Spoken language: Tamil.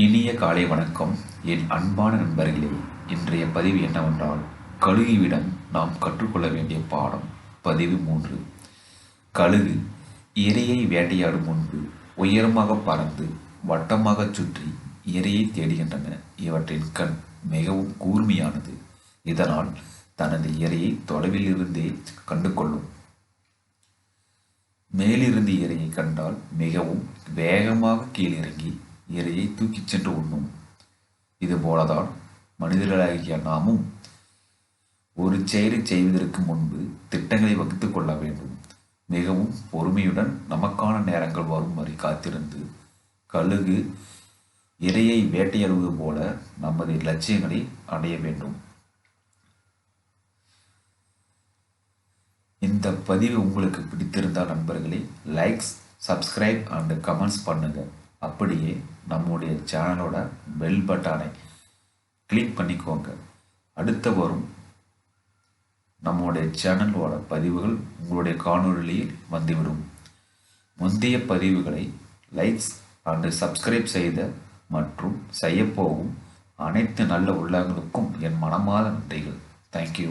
இனிய காலை வணக்கம். என் அன்பான நண்பர்களே இன்றைய பதிவு என்னவென்றால் கழுகுவிடம் நாம் கற்றுக்கொள்ள வேண்டிய பாடம் பதிவு மூன்று. கழுகு இரையை வேட்டையாடும் முன்பு உயரமாக பறந்து வட்டமாக சுற்றி இரையை தேடுகின்றன. இவற்றின் கண் மிகவும் கூர்மையானது. இதனால் தனது இரையை தொலைவில் இருந்தே கண்டு கொள்ளும் மேலிருந்து இரையை கண்டால் மிகவும் வேகமாக கீழிறங்கி இரையை தூக்கிச் சென்று உண்ணும். இது போலதான் மனிதர்களாகிய நாமும் ஒரு செயலை செய்வதற்கு முன்பு திட்டங்களை வகுத்துக் கொள்ள வேண்டும். மிகவும் பொறுமையுடன் நமக்கான நேரங்கள் வரும் வரை காத்திருந்து கழுகு இரையை வேட்டையாடுவது போல நமது லட்சியங்களை அடைய வேண்டும். இந்த பதிவு உங்களுக்கு பிடித்திருந்தால் நண்பர்களே லைக்ஸ் சப்ஸ்கிரைப் அண்ட் கமெண்ட்ஸ் பண்ணுங்கள் அப்படியே நம்முடைய சேனலோட பெல் பட்டானை கிளிக் பண்ணிக்கோங்க. அடுத்த வரும் நம்முடைய சேனலோட பதிவுகள் உங்களுடைய காணொலியில் வந்துவிடும். முந்தைய பதிவுகளை லைக்ஸ் அண்டு சப்ஸ்கிரைப் செய்த மற்றும் செய்யப்போகும் அனைத்து நல்ல உள்ளங்களுக்கும் என் மனமாத நன்றிகள். தேங்க்யூ